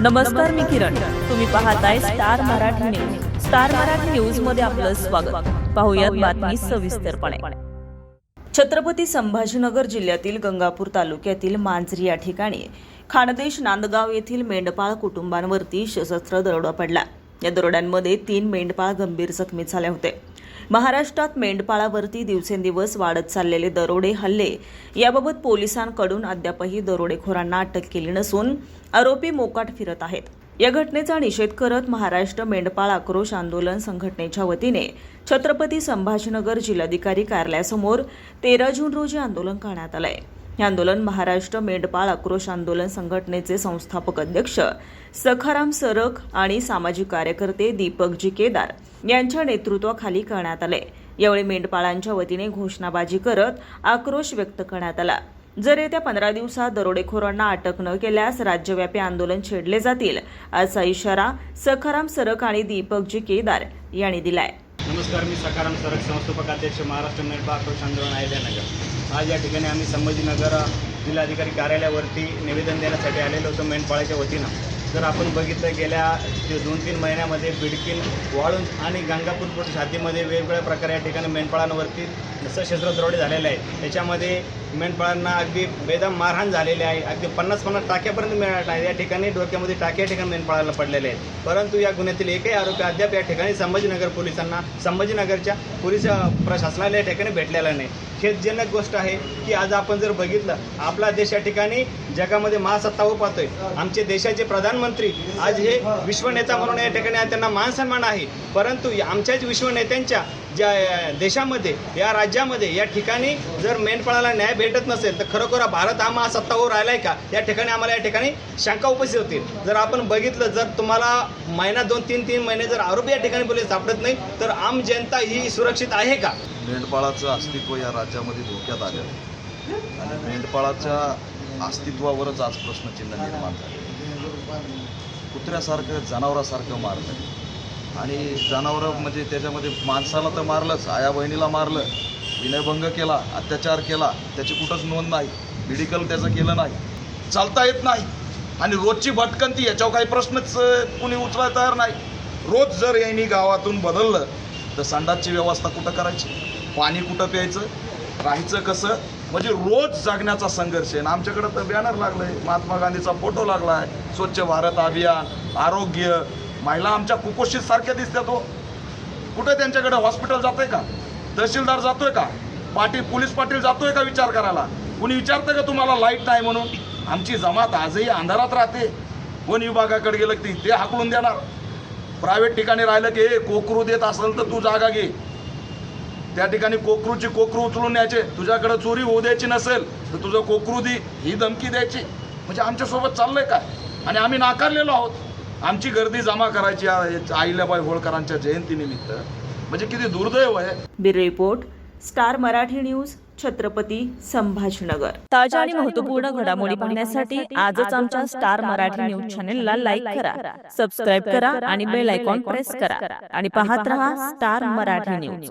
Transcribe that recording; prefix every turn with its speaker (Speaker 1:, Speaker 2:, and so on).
Speaker 1: नमस्कार मी किरण. तुम्ही पाहताय star Marathi news. Star Marathi न्यूजमध्ये आपलं स्वागत. पाहुयात बातमी सविस्तरपणे. छत्रपती संभाजीनगर जिल्ह्यातील गंगापूर तालुक्यातील मांजरी या ठिकाणी खानदेश नांदगाव येथील मेंढपाळ कुटुंबांवरती सशस्त्र दरोडा पडला. या दरोड्यांमध्ये तीन मेंढपाळ गंभीर जखमी झाले होते. महाराष्ट्रात मेंढपाळावरती दिवसेंदिवस वाढत चाललेले दरोडे हल्ले. याबाबत पोलिसांकडून अद्यापही दरोडेखोरांना अटक केली नसून आरोपी मोकाट फिरत आहेत. या घटनेचा निषेध करत महाराष्ट्र मेंढपाळ आक्रोश आंदोलन संघटनेच्या वतीने छत्रपती संभाजीनगर जिल्हाधिकारी कार्यालयासमोर तेरा जून रोजी आंदोलन करण्यात आलंय. हे आंदोलन महाराष्ट्र मेंढपाळ आक्रोश आंदोलन संघटनेचे संस्थापक अध्यक्ष सखाराम सरक आणि सामाजिक कार्यकर्ते दीपकजी केदार यांच्या नेतृत्वाखाली करण्यात आले. यावेळी मेंढपाळांच्या वतीने घोषणाबाजी करत आक्रोश व्यक्त करण्यात आला. जर येत्या पंधरा दिवसात दरोडेखोरांना अटक न केल्यास राज्यव्यापी आंदोलन छेडले जातील असा इशारा सखाराम सरक आणि दीपकजी केदार यांनी दिलाय.
Speaker 2: नमस्कार मी सकाराम सरक संस्थापक अध्यक्ष महाराष्ट्र मेळपा आक्रोश आंदोलन अहिल्यानगर आज या ठिकाणी आम्ही संभाजीनगर जिल्हाधिकारी कार्यालयावरती निवेदन देण्यासाठी आलेलो होतो मेंढपाळाच्या वतीनं. जर आपण बघितलं गेल्या जे दोन तीन महिन्यामध्ये बिडकीन वाळून आणि गंगापूर पोलीस छातीमध्ये वेगवेगळ्या प्रकारे या ठिकाणी मेंढपाळांवरती सशस्त्र दरोडे झालेले आहेत. त्याच्यामध्ये मेंढपाळांना अगदी बेदम मारहाण झालेले आहे. अगदी पन्नास पन्नास टाक्यापर्यंत मिळणार आहे या ठिकाणी डोक्यामध्ये टाक्या ठिकाणी मेंढपाळाला पडलेले आहेत. परंतु या गुन्ह्यातील एकही आरोपी अद्याप या ठिकाणी संभाजीनगर पोलिसांना संभाजीनगरच्या पोलीस प्रशासनाला या ठिकाणी भेटलेला नाही. खेदजनक गोष्ट आहे की आज आपण जर बघितलं आपला देश या ठिकाणी जगामध्ये महासत्ता पाहतोय. आमचे देशाचे प्रधानमंत्री आज हे विश्वनेता म्हणून या ठिकाणी त्यांना मान सन्मान आहे. परंतु आमच्या आमच्याच विश्वनेत्यांच्या ज्या देशामध्ये या राज्यामध्ये या ठिकाणी जर मेंढपाळाला न्याय भेटत नसेल तर खरोखर भारत हा महासत्तावर राहिलाय का? या ठिकाणी आम्हाला या ठिकाणी शंका उपस्थित होतील जर आपण बघितलं जर तुम्हाला महिना दोन तीन तीन महिने जर आरोपी या ठिकाणी पोलीस सापडत नाही तर आम जनता ही सुरक्षित आहे का?
Speaker 3: मेंढपाळाचं अस्तित्व या राज्यामध्ये धोक्यात आलेलं आहे. आणि मेंढपाळाच्या अस्तित्वावरच आज प्रश्नचिन्ह निर्माण झाले कुत्र्यासारखं जनावरासारखं मारलं आणि जनावरं म्हणजे त्याच्यामध्ये माणसाला तर मारलंच आया बहिणीला मारलं विनयभंग केला अत्याचार केला त्याची कुठंच नोंद नाही मेडिकल त्याचं केलं नाही चालता येत नाही. आणि रोजची भटकंती याच्यावर काही प्रश्नच कुणी उचलायला तयार नाही. रोज जर यांनी गावातून बदललं तर संडासची व्यवस्था कुठं करायची? पाणी कुठं प्यायचं? राहायचं कसं? म्हणजे रोज जगण्याचा संघर्ष आहे. आमच्याकडं तर बॅनर लागलं आहे महात्मा गांधीचा फोटो लागला आहे स्वच्छ भारत अभियान आरोग्य महिला आमच्या कुपोषित सारख्या दिसतात तो. कुठे त्यांच्याकडे हॉस्पिटल जातोय का? तहसीलदार जातोय का? पाटील पोलीस पाटील जातोय का विचार करायला? कुणी विचारतं का तुम्हाला लाइट नाही म्हणून? आमची जमात आजही अंधारात राहते. वन विभागाकडे गेलं की ते हाकलून देणार. प्रायव्हेट ठिकाणी राहिलं की हे कोकरू देत असेल तर तू जागा घे. त्या ठिकाणी कोकरूची कोकरू उचलून न्यायचे. तुझ्याकडे चोरी होऊ द्यायची नसेल तर तुझं कोकरू दे ही धमकी द्यायची. म्हणजे आमच्यासोबत चाललंय काय? आणि आम्ही नाकारलेलो आहोत. आमची गर्दी जमा करायची आहे अहिल्याबाई होळकरांच्या जयंतीनिमित्त. म्हणजे किती दुर्दैव आहे.
Speaker 1: Bureau report star Marathi news Chhatrapati Sambhajinagar. ताज्या आणि महत्त्वपूर्ण घडामोडी पाहण्यासाठी आजच आमच्या स्टार मराठी न्यूज चॅनेलला लाईक करा सबस्क्राईब करा आणि बेल आयकॉन प्रेस करा आणि पाहत रहा स्टार मराठी न्यूज.